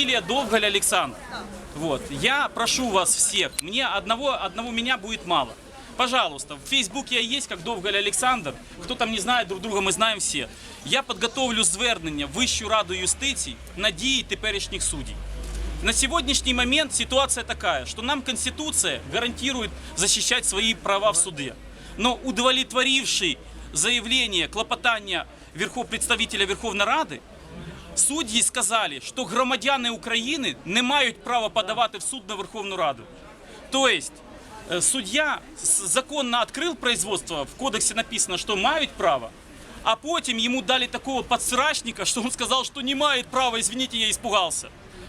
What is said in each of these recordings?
Фамилия Довголь Александр. Вот. Я прошу вас всех, мне одного, одного меня будет мало. Пожалуйста, в Фейсбуке я есть, как Довголь Олександр. Хто там не знає, друг друга ми знаємо всі. Я підготовлю звернення в Вищу раду юстиції на дії теперішніх суддів. На сегодняшний момент ситуация такая, что нам Конституция гарантирует защищать свои права в суде. Но удовлетворивший заявление, клопотання Верхов, представителя Верховної Ради, судді сказали, що громадяни України не мають права подавати в суд на Верховну Раду. Тобто, е, суддя с- законно открыл производство, в кодексе написано, что мають право, а потім ему дали такого подсрачника, что он сказал, что не мает права, извините, я испугался.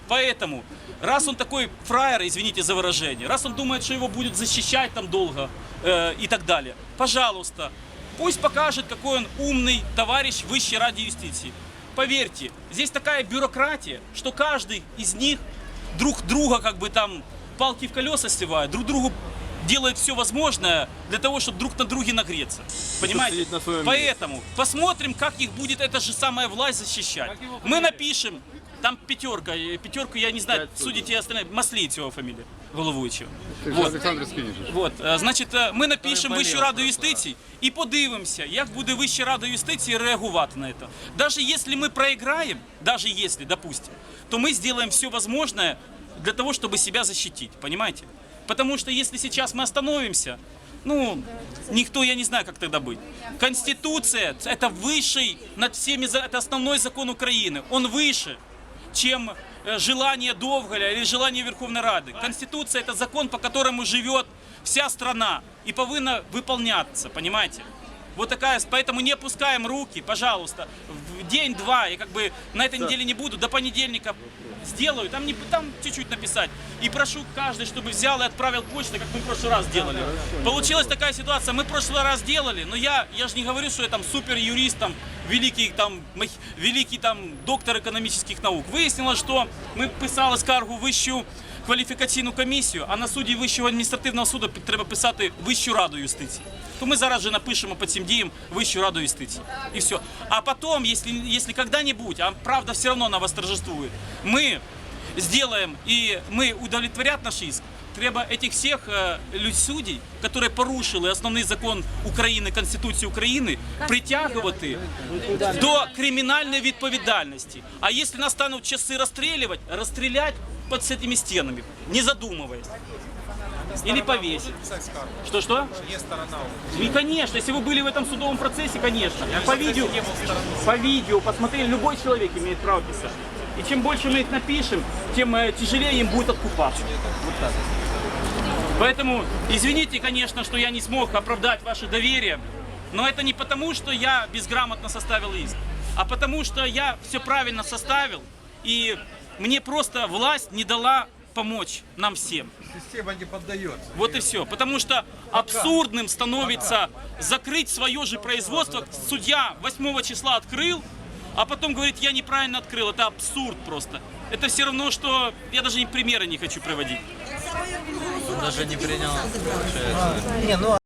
Поэтому, раз он такой фраер, извините за выражение, раз он думает, что его будет защищать там долго э, и так далее, пожалуйста, пусть покажет, какой он умный товарищ в Высшей Раде Юстиции. Поверьте, здесь такая бюрократия, что каждый из них друг друга как бы там палки в колеса сливает, друг другу делает все возможное для того, чтобы друг на друге нагреться. Понимаете? на Поэтому посмотрим, как их будет эта же самая власть защищать. Мы напишем, там пятерка, э, пятерку, я не знаю, Пять судей. судите остальные, Маслить его фамилия, головуючого. Ти ж Вот. Олександр скинеш. Вот, е, значить, е, ми напишемо Вищу раду юстиції і подивимося, як буде Вища рада юстиції реагувати на це. Даже якщо ми проіграємо, даже если, допустим, то мы сделаем все возможное для того, чтобы себя защитить, понимаете? Потому что если сейчас мы остановимся, ну, никто, я не знаю, как тогда быть. Конституция – это высший над всеми, за- это основной закон Украины. Он выше, чем э, желание Довголя или желание Верховной Рады. Конституция – это закон, по которому живет вся страна и повинна выполняться, понимаете? Вот такая, поэтому не опускаем руки, пожалуйста. В день-два, я как бы на этой неделе не буду, до понедельника сделаю, там, не, там чуть-чуть написать. И прошу каждый, чтобы взял и отправил почту, как мы в прошлый раз делали. Получилась такая ситуация, мы в прошлый раз делали, но я, я же не говорю, что я там супер юрист, там, великий, там, мах- великий там, доктор экономических наук. Выяснилось, что ми писали скаргу вищу кваліфікаційну комісію, а на суді Вищого адміністративного суду треба писати Вищу раду юстиції. То ми зараз же напишемо по цим діям Вищу раду юстиції. І все. А потім, якщо, если когда-нибудь, а правда все одно на вас торжествує, ми зробимо і ми удовлетворять наш иск, треба этих всех э, люд- судей, которые порушили основний закон України, Конституцію України, притягувати до кримінальної відповідальності. А якщо настануть часи розстрілювати, розстрілять под этими стенами, не задумываясь. Или повесить. Что-что? И, конечно, если вы были в этом судовом процессе, конечно. По видео, по видео посмотрели, любой человек имеет право писать. И чем больше мы их напишем, тем э, тяжелее им будет откупаться. Вот так. Поэтому, извините, конечно, что я не смог оправдать ваше доверие, но это не потому, что я безграмотно составил иск, а потому, что я все правильно составил, и мне просто власть не дала помочь нам всем. Система не поддается. Вот и все. Потому что абсурдным становится закрыть свое же производство. Судья 8 числа открыл, а потом говорит, я неправильно открыл. Это абсурд просто. Это все равно, что я даже примеры не хочу приводить. Даже не принял, получается. Не, ну